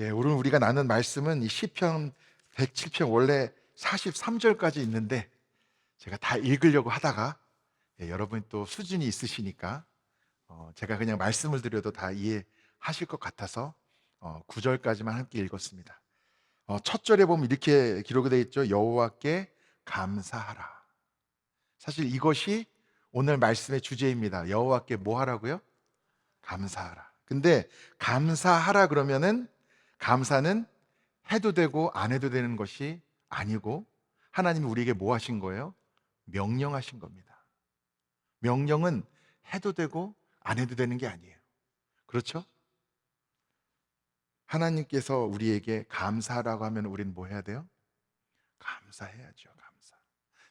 예, 오늘 우리가 나눈 말씀은 이 시편 107편 원래 43절까지 있는데 제가 다 읽으려고 하다가 예, 여러분 또 수준이 있으시니까 어, 제가 그냥 말씀을 드려도 다 이해하실 것 같아서 어, 9절까지만 함께 읽었습니다. 어, 첫 절에 보면 이렇게 기록이 되어 있죠. 여호와께 감사하라. 사실 이것이 오늘 말씀의 주제입니다. 여호와께 뭐 하라고요? 감사하라. 근데 감사하라 그러면은 감사는 해도 되고 안 해도 되는 것이 아니고 하나님이 우리에게 뭐 하신 거예요? 명령하신 겁니다. 명령은 해도 되고 안 해도 되는 게 아니에요. 그렇죠? 하나님께서 우리에게 감사라고 하면 우리는 뭐 해야 돼요? 감사해야죠. 감사.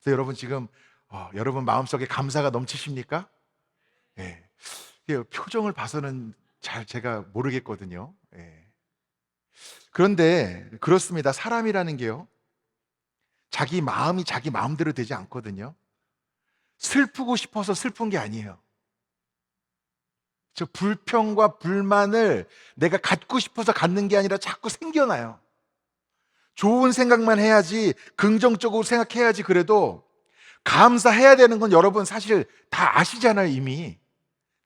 그래서 여러분 지금 어, 여러분 마음속에 감사가 넘치십니까? 예. 네. 표정을 봐서는 잘 제가 모르겠거든요. 예. 그런데 그렇습니다. 사람이라는 게요. 자기 마음이 자기 마음대로 되지 않거든요. 슬프고 싶어서 슬픈 게 아니에요. 저 불평과 불만을 내가 갖고 싶어서 갖는 게 아니라 자꾸 생겨나요. 좋은 생각만 해야지, 긍정적으로 생각해야지 그래도 감사해야 되는 건 여러분 사실 다 아시잖아요, 이미.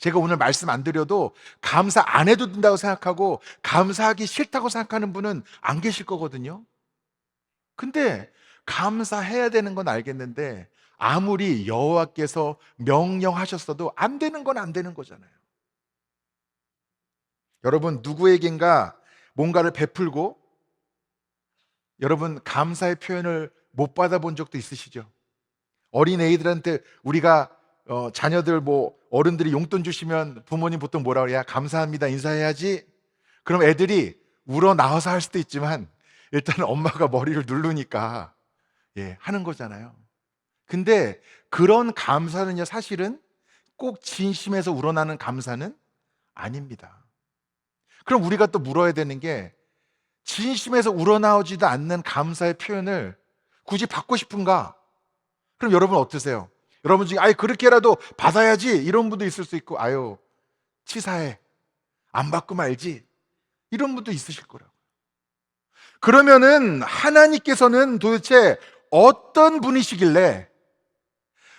제가 오늘 말씀 안 드려도 감사 안 해도 된다고 생각하고 감사하기 싫다고 생각하는 분은 안 계실 거거든요. 근데 감사해야 되는 건 알겠는데 아무리 여호와께서 명령하셨어도 안 되는 건 안 되는 거잖아요. 여러분 누구에겐가 뭔가를 베풀고 여러분 감사의 표현을 못 받아본 적도 있으시죠? 어린 아이들한테 우리가 어, 자녀들 뭐 어른들이 용돈 주시면 부모님 보통 뭐라 그래야 감사합니다 인사해야지. 그럼 애들이 울어 나와서 할 수도 있지만 일단 엄마가 머리를 누르니까 예 하는 거잖아요. 근데 그런 감사는요 사실은 꼭 진심에서 우러나는 감사는 아닙니다. 그럼 우리가 또 물어야 되는 게 진심에서 우러나오지도 않는 감사의 표현을 굳이 받고 싶은가? 그럼 여러분 어떠세요? 여러분 중에 아예 그렇게라도 받아야지 이런 분도 있을 수 있고 아유 치사해 안 받고 말지 이런 분도 있으실 거라고. 그러면은 하나님께서는 도대체 어떤 분이시길래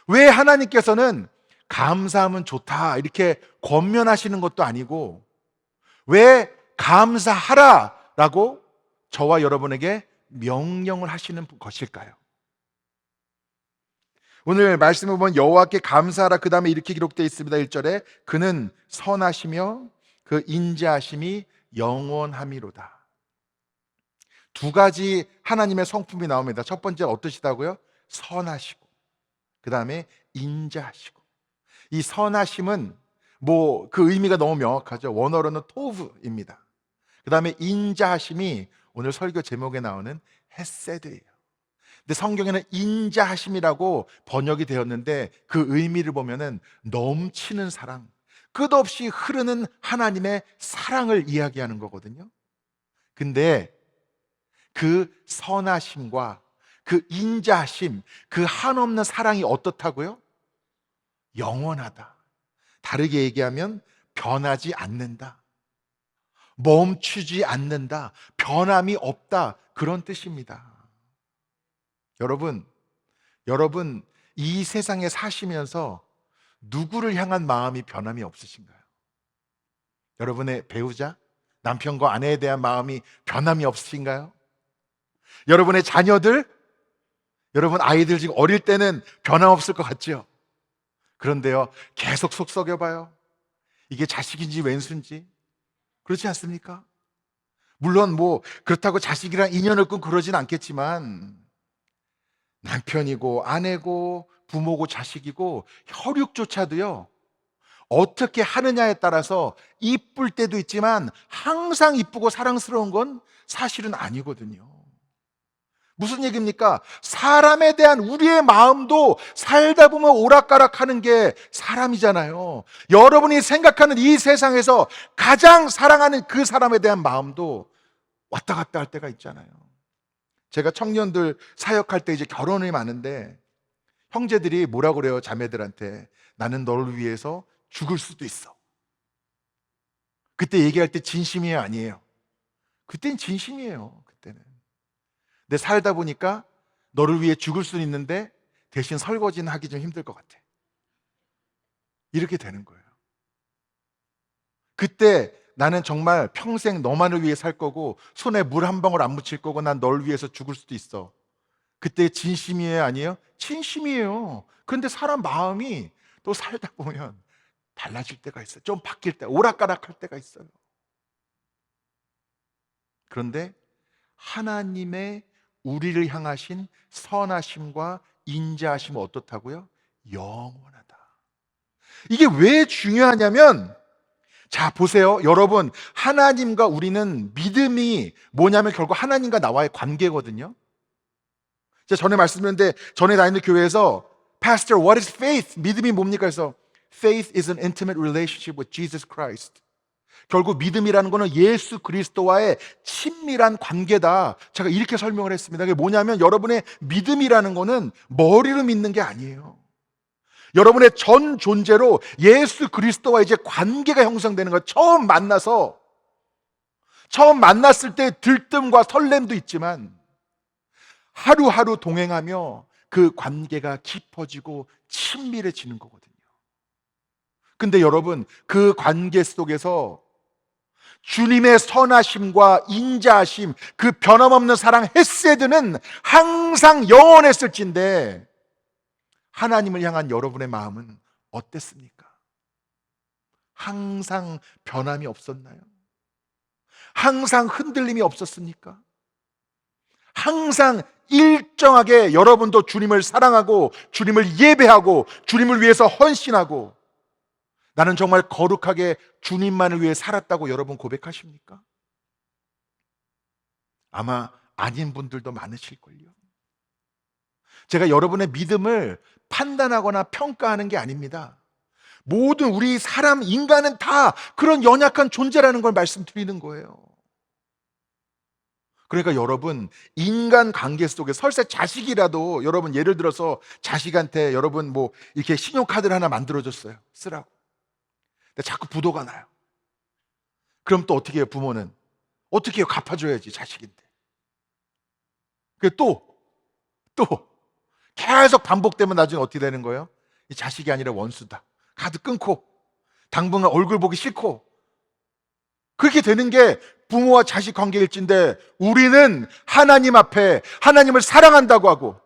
왜 하나님께서는 감사하면 좋다 이렇게 권면하시는 것도 아니고 왜 감사하라라고 저와 여러분에게 명령을 하시는 것일까요? 오늘 말씀을 보면 여호와께 감사하라 그 다음에 이렇게 기록되어 있습니다. 1절에 그는 선하시며 그 인자하심이 영원함이로다. 두 가지 하나님의 성품이 나옵니다. 첫 번째 어떠시다고요? 선하시고 그 다음에 인자하시고. 이 선하심은 뭐 그 의미가 너무 명확하죠. 원어로는 토브입니다. 그 다음에 인자하심이 오늘 설교 제목에 나오는 햇세드예요 근데 성경에는 인자하심이라고 번역이 되었는데 그 의미를 보면은 넘치는 사랑, 끝없이 흐르는 하나님의 사랑을 이야기하는 거거든요. 근데 그 선하심과 그 인자하심, 그 한없는 사랑이 어떻다고요? 영원하다. 다르게 얘기하면 변하지 않는다. 멈추지 않는다. 변함이 없다. 그런 뜻입니다. 여러분, 여러분, 이 세상에 사시면서 누구를 향한 마음이 변함이 없으신가요? 여러분의 배우자, 남편과 아내에 대한 마음이 변함이 없으신가요? 여러분의 자녀들, 여러분 아이들 지금 어릴 때는 변함없을 것 같죠? 그런데요, 계속 속 썩여봐요. 이게 자식인지 왼수인지. 그렇지 않습니까? 물론 뭐, 그렇다고 자식이랑 인연을 끊고 그러진 않겠지만, 남편이고 아내고 부모고 자식이고 혈육조차도요. 어떻게 하느냐에 따라서 이쁠 때도 있지만 항상 이쁘고 사랑스러운 건 사실은 아니거든요. 무슨 얘기입니까? 사람에 대한 우리의 마음도 살다 보면 오락가락 하는 게 사람이잖아요. 여러분이 생각하는 이 세상에서 가장 사랑하는 그 사람에 대한 마음도 왔다 갔다 할 때가 있잖아요. 제가 청년들 사역할 때 이제 결혼이 많은데 형제들이 뭐라 그래요 자매들한테 나는 너를 위해서 죽을 수도 있어. 그때 얘기할 때 진심이 아니에요. 그땐 진심이에요. 그때는. 근데 살다 보니까 너를 위해 죽을 수는 있는데 대신 설거지는 하기 좀 힘들 것 같아. 이렇게 되는 거예요. 그때 나는 정말 평생 너만을 위해 살 거고 손에 물 한 방울 안 묻힐 거고 난 널 위해서 죽을 수도 있어. 그때 진심이에요, 아니에요? 진심이에요. 그런데 사람 마음이 또 살다 보면 달라질 때가 있어요. 좀 바뀔 때, 오락가락할 때가 있어요. 그런데 하나님의 우리를 향하신 선하심과 인자하심은 어떻다고요? 영원하다. 이게 왜 중요하냐면 자, 보세요. 여러분, 하나님과 우리는 믿음이 뭐냐면 결국 하나님과 나와의 관계거든요. 제가 전에 말씀드렸는데 전에 다니는 교회에서 Pastor, what is faith? 믿음이 뭡니까? 그래서 faith is an intimate relationship with Jesus Christ. 결국 믿음이라는 것은 예수 그리스도와의 친밀한 관계다. 제가 이렇게 설명을 했습니다. 그게 뭐냐면 여러분의 믿음이라는 것은 머리로 믿는 게 아니에요. 여러분의 전 존재로 예수 그리스도와 이제 관계가 형성되는 거예요. 처음 만나서 처음 만났을 때 들뜸과 설렘도 있지만 하루하루 동행하며 그 관계가 깊어지고 친밀해지는 거거든요. 근데 여러분, 그 관계 속에서 주님의 선하심과 인자하심, 그 변함없는 사랑 헤세드는 항상 영원했을진데 하나님을 향한 여러분의 마음은 어땠습니까? 항상 변함이 없었나요? 항상 흔들림이 없었습니까? 항상 일정하게 여러분도 주님을 사랑하고 주님을 예배하고 주님을 위해서 헌신하고 나는 정말 거룩하게 주님만을 위해 살았다고 여러분 고백하십니까? 아마 아닌 분들도 많으실걸요. 제가 여러분의 믿음을 판단하거나 평가하는 게 아닙니다. 모든 우리 사람, 인간은 다 그런 연약한 존재라는 걸 말씀드리는 거예요. 그러니까 여러분, 인간 관계 속에 설사 자식이라도 여러분 예를 들어서 자식한테 여러분 뭐 이렇게 신용카드를 하나 만들어줬어요. 쓰라고. 근데 자꾸 부도가 나요. 그럼 또 어떻게 해요, 부모는? 어떻게 해요? 갚아줘야지, 자식인데. 그 또, 또, 계속 반복되면 나중에 어떻게 되는 거예요? 이 자식이 아니라 원수다. 카드 끊고, 당분간 얼굴 보기 싫고, 그렇게 되는 게 부모와 자식 관계일진데 우리는 하나님 앞에 하나님을 사랑한다고 하고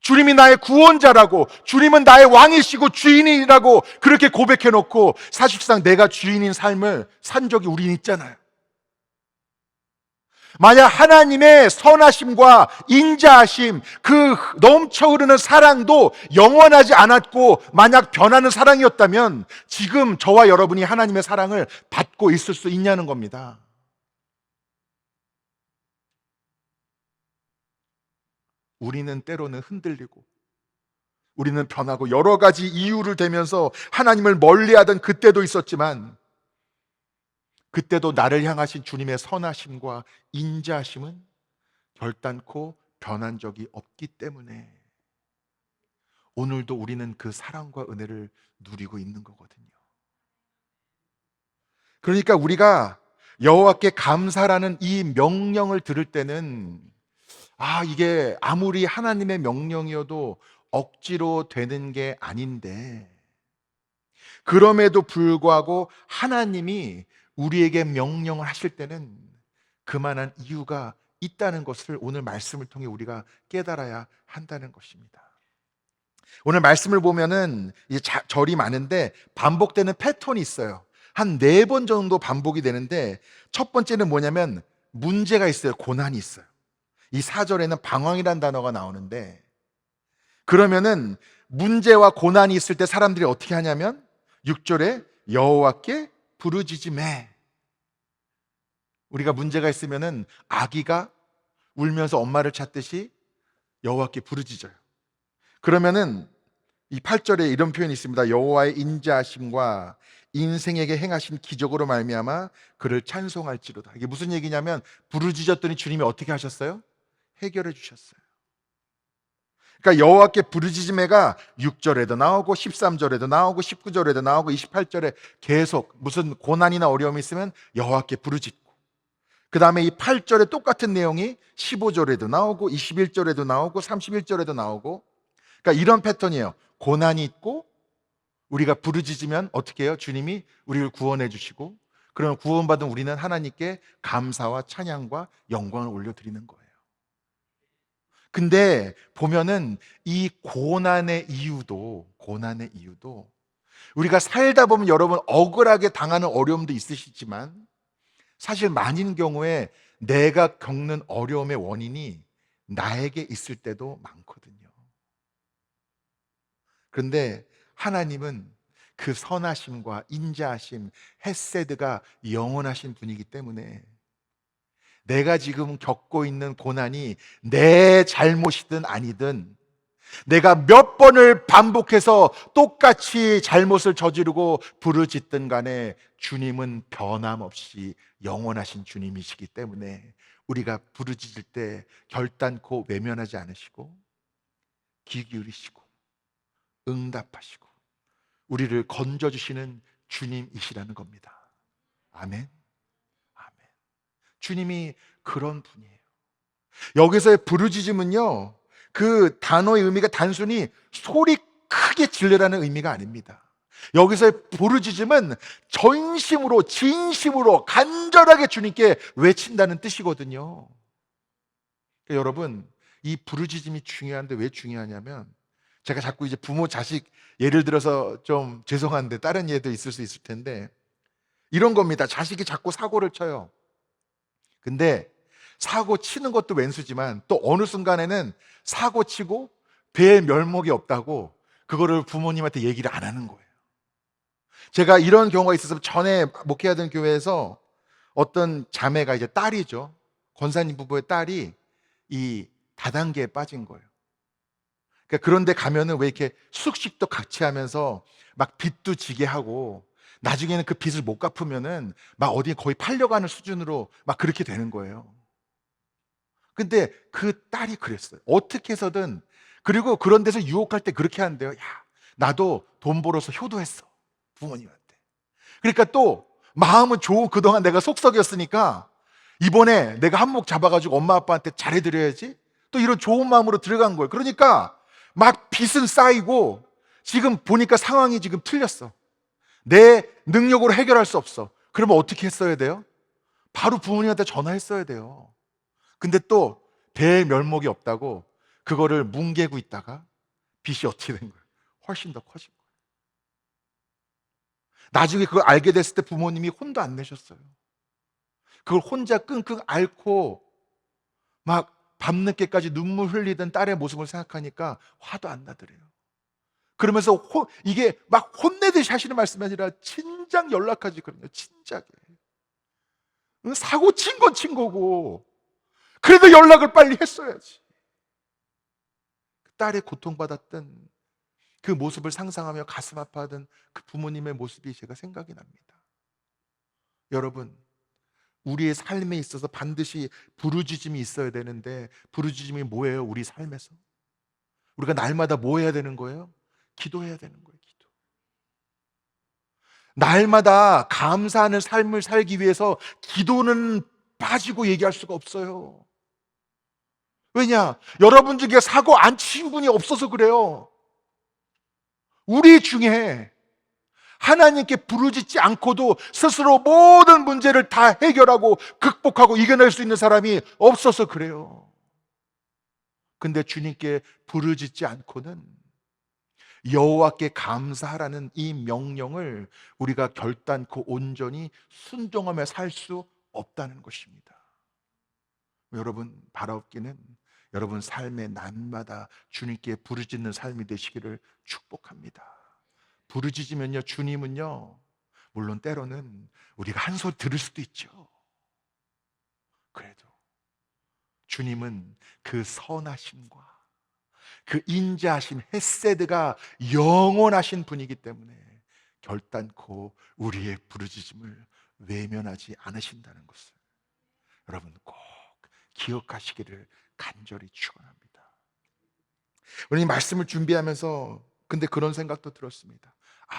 주님이 나의 구원자라고 주님은 나의 왕이시고 주인이라고 그렇게 고백해 놓고 사실상 내가 주인인 삶을 산 적이 우린 있잖아요. 만약 하나님의 선하심과 인자하심, 그 넘쳐 흐르는 사랑도 영원하지 않았고, 만약 변하는 사랑이었다면, 지금 저와 여러분이 하나님의 사랑을 받고 있을 수 있냐는 겁니다. 우리는 때로는 흔들리고, 우리는 변하고, 여러 가지 이유를 대면서 하나님을 멀리 하던 그때도 있었지만, 그때도 나를 향하신 주님의 선하심과 인자하심은 결단코 변한 적이 없기 때문에 오늘도 우리는 그 사랑과 은혜를 누리고 있는 거거든요. 그러니까 우리가 여호와께 감사라는 이 명령을 들을 때는 아, 이게 아무리 하나님의 명령이어도 억지로 되는 게 아닌데 그럼에도 불구하고 하나님이 우리에게 명령을 하실 때는 그만한 이유가 있다는 것을 오늘 말씀을 통해 우리가 깨달아야 한다는 것입니다. 오늘 말씀을 보면은 이제 절이 많은데 반복되는 패턴이 있어요. 한 네 번 정도 반복이 되는데 첫 번째는 뭐냐면 문제가 있어요. 고난이 있어요. 이 사절에는 방황이란 단어가 나오는데 그러면은 문제와 고난이 있을 때 사람들이 어떻게 하냐면 6절에 여호와께 부르짖음에 우리가 문제가 있으면은 아기가 울면서 엄마를 찾듯이 여호와께 부르짖어요. 그러면은 이 8절에 이런 표현이 있습니다. 여호와의 인자하심과 인생에게 행하신 기적으로 말미암아 그를 찬송할지로다. 이게 무슨 얘기냐면 부르짖었더니 주님이 어떻게 하셨어요? 해결해 주셨어요. 그러니까 여호와께 부르짖음에가 6절에도 나오고 13절에도 나오고 19절에도 나오고 28절에 계속 무슨 고난이나 어려움이 있으면 여호와께 부르짖고 그 다음에 이 8절에 똑같은 내용이 15절에도 나오고 21절에도 나오고 31절에도 나오고 그러니까 이런 패턴이에요. 고난이 있고 우리가 부르짖으면 어떻게 해요? 주님이 우리를 구원해 주시고 그러면 구원받은 우리는 하나님께 감사와 찬양과 영광을 올려드리는 거예요. 근데 보면은 이 고난의 이유도 고난의 이유도 우리가 살다 보면 여러분 억울하게 당하는 어려움도 있으시지만 사실 많은 경우에 내가 겪는 어려움의 원인이 나에게 있을 때도 많거든요. 그런데 하나님은 그 선하심과 인자하심, 햇세드가 영원하신 분이기 때문에 내가 지금 겪고 있는 고난이 내 잘못이든 아니든 내가 몇 번을 반복해서 똑같이 잘못을 저지르고 부르짖든 간에 주님은 변함없이 영원하신 주님이시기 때문에 우리가 부르짖을 때 결단코 외면하지 않으시고 귀 기울이시고 응답하시고 우리를 건져주시는 주님이시라는 겁니다. 아멘. 주님이 그런 분이에요. 여기서의 부르짖음은요, 그 단어의 의미가 단순히 소리 크게 질르라는 의미가 아닙니다. 여기서의 부르짖음은 전심으로, 진심으로, 간절하게 주님께 외친다는 뜻이거든요. 그러니까 여러분, 이 부르짖음이 중요한데 왜 중요하냐면, 제가 자꾸 이제 부모, 자식, 예를 들어서 좀 죄송한데 다른 예도 있을 수 있을 텐데, 이런 겁니다. 자식이 자꾸 사고를 쳐요. 근데 사고 치는 것도 왼수지만 또 어느 순간에는 사고 치고 배에 멸목이 없다고 그거를 부모님한테 얘기를 안 하는 거예요. 제가 이런 경우가 있어서 전에 목회하던 교회에서 어떤 자매가 이제 딸이죠. 권사님 부부의 딸이 이 다단계에 빠진 거예요. 그러니까 그런데 가면은 왜 이렇게 숙식도 같이 하면서 막 빚도 지게 하고 나중에는 그 빚을 못 갚으면은 막 어디에 거의 팔려가는 수준으로 막 그렇게 되는 거예요. 근데 그 딸이 그랬어요. 어떻게 해서든 그리고 그런 데서 유혹할 때 그렇게 한대요. 야, 나도 돈 벌어서 효도했어. 부모님한테. 그러니까 또 마음은 좋은 그동안 내가 속썩였으니까 이번에 내가 한몫 잡아가지고 엄마 아빠한테 잘해드려야지. 또 이런 좋은 마음으로 들어간 거예요. 그러니까 막 빚은 쌓이고 지금 보니까 상황이 지금 틀렸어. 내 능력으로 해결할 수 없어. 그러면 어떻게 했어야 돼요? 바로 부모님한테 전화했어야 돼요. 근데 또 배에 멸목이 없다고 그거를 뭉개고 있다가 빚이 어떻게 된 거예요? 훨씬 더 커진 거예요. 나중에 그걸 알게 됐을 때 부모님이 혼도 안 내셨어요. 그걸 혼자 끙끙 앓고 막 밤늦게까지 눈물 흘리던 딸의 모습을 생각하니까 화도 안 나더래요. 그러면서 호, 이게 막 혼내듯이 하시는 말씀이 아니라 진작 연락하지 그러요 진작에. 사고 친 건 친 거고 그래도 연락을 빨리 했어야지. 그 딸의 고통받았던 그 모습을 상상하며 가슴 아파하던 그 부모님의 모습이 제가 생각이 납니다. 여러분, 우리의 삶에 있어서 반드시 부르짖음이 있어야 되는데 부르짖음이 뭐예요? 우리 삶에서. 우리가 날마다 뭐 해야 되는 거예요? 기도해야 되는 거예요. 기도. 날마다 감사하는 삶을 살기 위해서 기도는 빠지고 얘기할 수가 없어요. 왜냐? 여러분 중에 사고 안 치신 분이 없어서 그래요. 우리 중에 하나님께 부르짖지 않고도 스스로 모든 문제를 다 해결하고 극복하고 이겨낼 수 있는 사람이 없어서 그래요. 근데 주님께 부르짖지 않고는 여호와께 감사하라는 이 명령을 우리가 결단코 온전히 순종하며 살 수 없다는 것입니다. 여러분 바라옵기는 여러분 삶의 날마다 주님께 부르짖는 삶이 되시기를 축복합니다. 부르짖으면요 주님은요 물론 때로는 우리가 한 소리 들을 수도 있죠. 그래도 주님은 그 선하심과 그 인자하신 햇세드가 영원하신 분이기 때문에 결단코 우리의 부르짖음을 외면하지 않으신다는 것을 여러분 꼭 기억하시기를 간절히 축원합니다. 우리 말씀을 준비하면서 근데 그런 생각도 들었습니다. 아,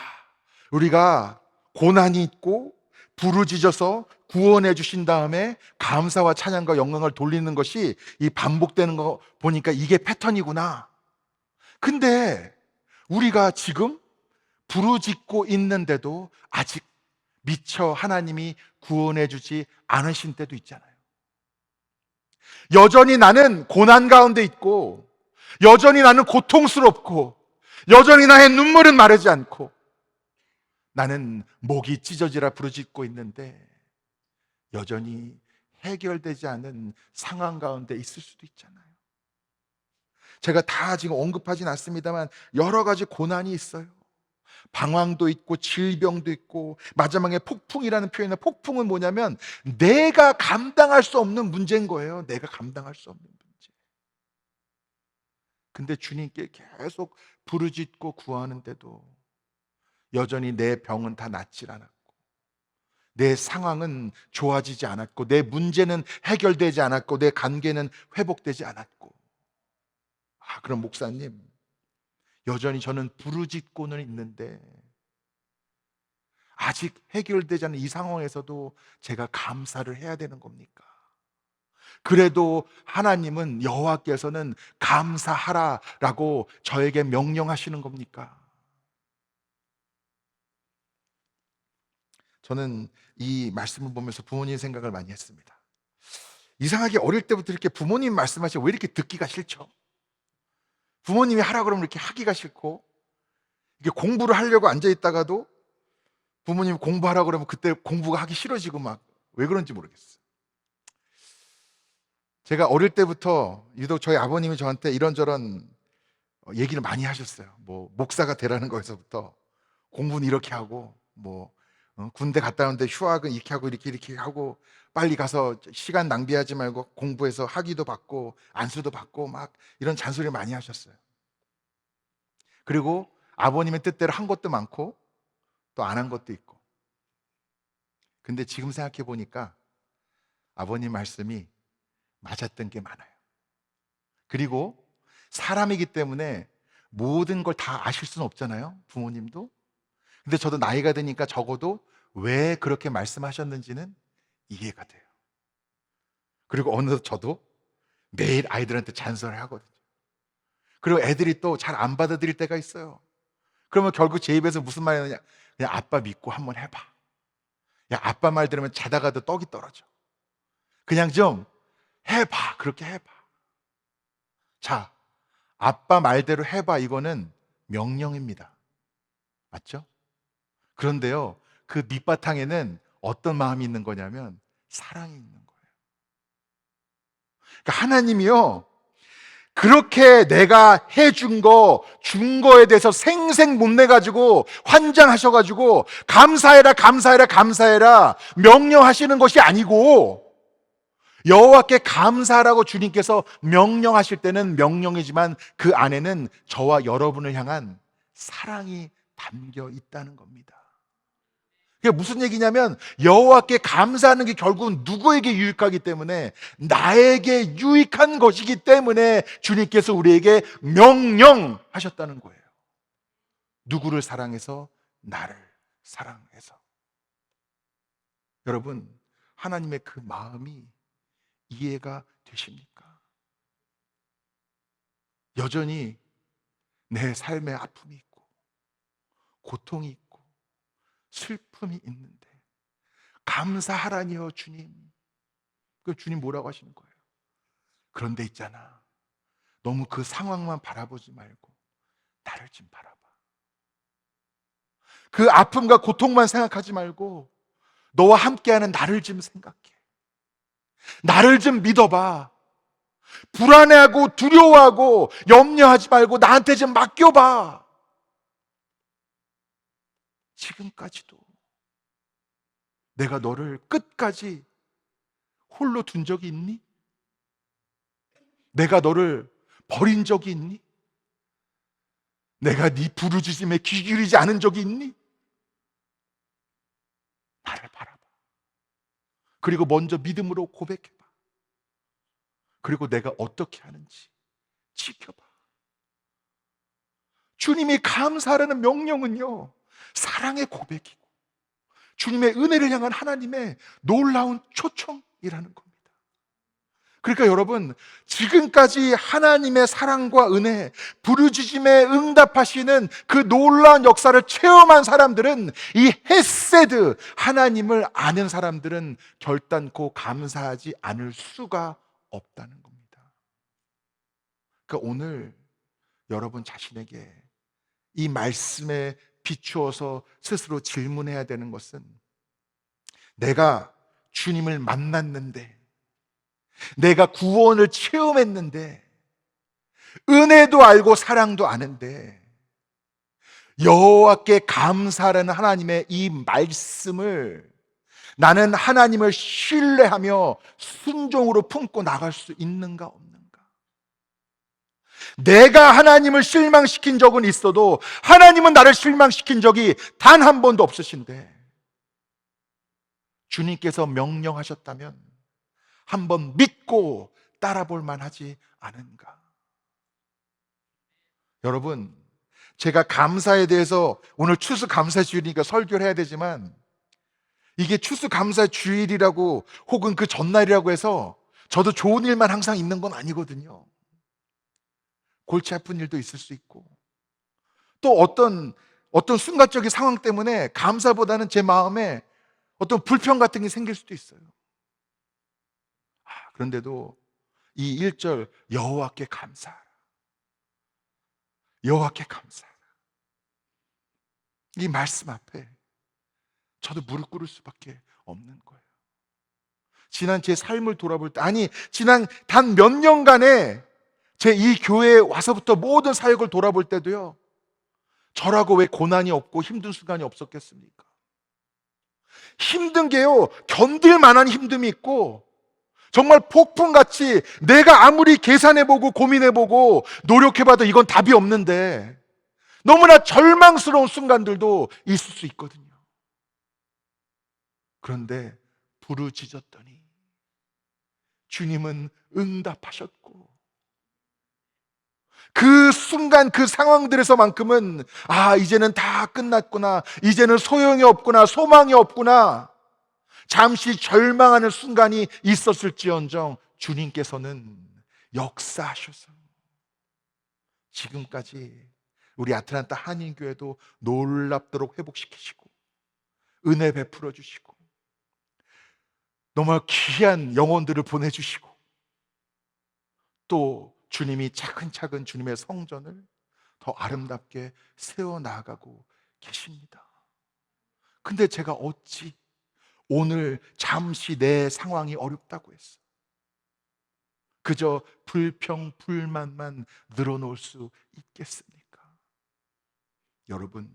우리가 고난이 있고 부르짖어서 구원해 주신 다음에 감사와 찬양과 영광을 돌리는 것이 이 반복되는 거 보니까 이게 패턴이구나. 근데 우리가 지금 부르짖고 있는데도 아직 미처 하나님이 구원해 주지 않으신 때도 있잖아요. 여전히 나는 고난 가운데 있고, 여전히 나는 고통스럽고, 여전히 나의 눈물은 마르지 않고, 나는 목이 찢어지라 부르짖고 있는데, 여전히 해결되지 않은 상황 가운데 있을 수도 있잖아요. 제가 다 지금 언급하진 않습니다만, 여러 가지 고난이 있어요. 방황도 있고 질병도 있고 마지막에 폭풍이라는 표현은 폭풍은 뭐냐면 내가 감당할 수 없는 문제인 거예요. 내가 감당할 수 없는 문제. 근데 주님께 계속 부르짖고 구하는데도 여전히 내 병은 다 낫질 않았고 내 상황은 좋아지지 않았고 내 문제는 해결되지 않았고 내 관계는 회복되지 않았고 아 그럼 목사님 여전히 저는 부르짖고는 있는데 아직 해결되지 않은 이 상황에서도 제가 감사를 해야 되는 겁니까? 그래도 하나님은 여호와께서는 감사하라라고 저에게 명령하시는 겁니까? 저는 이 말씀을 보면서 부모님 생각을 많이 했습니다. 이상하게 어릴 때부터 이렇게 부모님 말씀하시면 왜 이렇게 듣기가 싫죠? 부모님이 하라 그러면 이렇게 하기가 싫고 이게 공부를 하려고 앉아 있다가도 부모님 공부하라 그러면 그때 공부가 하기 싫어지고 막 왜 그런지 모르겠어요. 제가 어릴 때부터 유독 저희 아버님이 저한테 이런저런 어, 얘기를 많이 하셨어요. 뭐 목사가 되라는 거에서부터 공부는 이렇게 하고 뭐 어, 군대 갔다 오는데 휴학은 이렇게 하고 이렇게 이렇게 하고 빨리 가서 시간 낭비하지 말고 공부해서 학위도 받고 안수도 받고 막 이런 잔소리를 많이 하셨어요. 그리고 아버님의 뜻대로 한 것도 많고 또 안 한 것도 있고. 근데 지금 생각해 보니까 아버님 말씀이 맞았던 게 많아요. 그리고 사람이기 때문에 모든 걸 다 아실 수는 없잖아요. 부모님도. 근데 저도 나이가 드니까 적어도 왜 그렇게 말씀하셨는지는 이해가 돼요. 그리고 어느덧 저도 매일 아이들한테 잔소리를 하거든요. 그리고 애들이 또 잘 안 받아들일 때가 있어요. 그러면 결국 제 입에서 무슨 말이 나냐? 그냥 아빠 믿고 한번 해봐. 야, 아빠 말 들으면 자다가도 떡이 떨어져. 그냥 좀 해봐. 그렇게 해봐. 자, 아빠 말대로 해봐. 이거는 명령입니다. 맞죠? 그런데요, 그 밑바탕에는 어떤 마음이 있는 거냐면 사랑이 있는 거예요. 그러니까 하나님이요, 그렇게 내가 해준 거, 준 거에 대해서 생생 못 내가지고 환장하셔가지고 감사해라, 감사해라, 감사해라 명령하시는 것이 아니고 여호와께 감사하라고 주님께서 명령하실 때는 명령이지만 그 안에는 저와 여러분을 향한 사랑이 담겨 있다는 겁니다. 그게 무슨 얘기냐면 여호와께 감사하는 게 결국은 누구에게 유익하기 때문에 나에게 유익한 것이기 때문에 주님께서 우리에게 명령하셨다는 거예요. 누구를 사랑해서 나를 사랑해서. 여러분, 하나님의 그 마음이 이해가 되십니까? 여전히 내 삶에 아픔이 있고 고통이 있고 슬픔이 있는데 감사하라니요 주님. 그 주님 뭐라고 하시는 거예요? 그런데 있잖아. 너무 그 상황만 바라보지 말고 나를 좀 바라봐. 그 아픔과 고통만 생각하지 말고 너와 함께하는 나를 좀 생각해. 나를 좀 믿어봐. 불안해하고 두려워하고 염려하지 말고 나한테 좀 맡겨봐. 지금까지도 내가 너를 끝까지 홀로 둔 적이 있니? 내가 너를 버린 적이 있니? 내가 네 부르짖음에 귀 기울이지 않은 적이 있니? 나를 바라봐. 그리고 먼저 믿음으로 고백해봐. 그리고 내가 어떻게 하는지 지켜봐. 주님이 감사하라는 명령은요, 사랑의 고백이고 주님의 은혜를 향한 하나님의 놀라운 초청이라는 겁니다. 그러니까 여러분, 지금까지 하나님의 사랑과 은혜, 부르짖음에 응답하시는 그 놀라운 역사를 체험한 사람들은 이 헤세드, 하나님을 아는 사람들은 결단코 감사하지 않을 수가 없다는 겁니다. 그러니까 오늘 여러분 자신에게 이 말씀에 비추어서 스스로 질문해야 되는 것은 내가 주님을 만났는데 내가 구원을 체험했는데 은혜도 알고 사랑도 아는데 여호와께 감사라는 하나님의 이 말씀을 나는 하나님을 신뢰하며 순종으로 품고 나갈 수 있는가 없는가? 내가 하나님을 실망시킨 적은 있어도 하나님은 나를 실망시킨 적이 단 한 번도 없으신데 주님께서 명령하셨다면 한 번 믿고 따라볼 만하지 않은가? 여러분, 제가 감사에 대해서 오늘 추수 감사 주일이니까 설교를 해야 되지만 이게 추수 감사 주일이라고 혹은 그 전날이라고 해서 저도 좋은 일만 항상 있는 건 아니거든요. 골치 아픈 일도 있을 수 있고 또 어떤 어떤 순간적인 상황 때문에 감사보다는 제 마음에 어떤 불평 같은 게 생길 수도 있어요. 아, 그런데도 이 1절 여호와께 감사하라. 여호와께 감사하라. 이 말씀 앞에 저도 무릎 꿇을 수밖에 없는 거예요. 지난 제 삶을 돌아볼 때 아니 지난 단 몇 년간에 제 이 교회에 와서부터 모든 사역을 돌아볼 때도요. 저라고 왜 고난이 없고 힘든 순간이 없었겠습니까? 힘든 게요, 견딜 만한 힘듦이 있고, 정말 폭풍같이 내가 아무리 계산해보고 고민해보고 노력해봐도 이건 답이 없는데, 너무나 절망스러운 순간들도 있을 수 있거든요. 그런데 부르짖었더니 주님은 응답하셨고, 그 순간 그 상황들에서만큼은 아, 이제는 다 끝났구나. 이제는 소용이 없구나. 소망이 없구나. 잠시 절망하는 순간이 있었을지언정 주님께서는 역사하셔서 지금까지 우리 아틀란타 한인교회도 놀랍도록 회복시키시고 은혜 베풀어 주시고 너무 귀한 영혼들을 보내주시고 또 주님이 차근차근 주님의 성전을 더 아름답게 세워 나가고 계십니다. 근데 제가 어찌 오늘 잠시 내 상황이 어렵다고 했어. 그저 불평, 불만만 늘어놓을 수 있겠습니까? 여러분,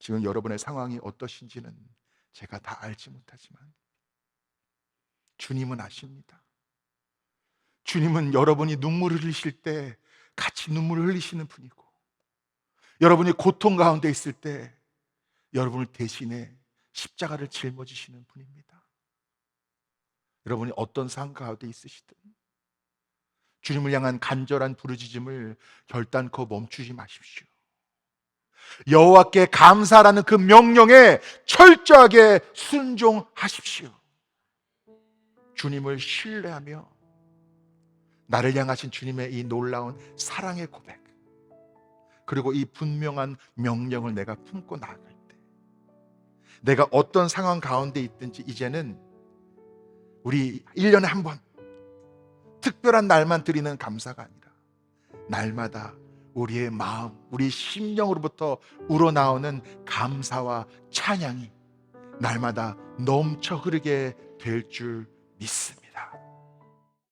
지금 여러분의 상황이 어떠신지는 제가 다 알지 못하지만 주님은 아십니다. 주님은 여러분이 눈물을 흘리실 때 같이 눈물을 흘리시는 분이고 여러분이 고통 가운데 있을 때 여러분을 대신해 십자가를 짊어지시는 분입니다. 여러분이 어떤 상황 가운데 있으시든 주님을 향한 간절한 부르짖음을 결단코 멈추지 마십시오. 여호와께 감사라는 그 명령에 철저하게 순종하십시오. 주님을 신뢰하며 나를 향하신 주님의 이 놀라운 사랑의 고백, 그리고 이 분명한 명령을 내가 품고 나아갈 때, 내가 어떤 상황 가운데 있든지 이제는 우리 1년에 한 번, 특별한 날만 드리는 감사가 아니라, 날마다 우리의 마음, 우리 심령으로부터 우러나오는 감사와 찬양이 날마다 넘쳐 흐르게 될 줄 믿습니다.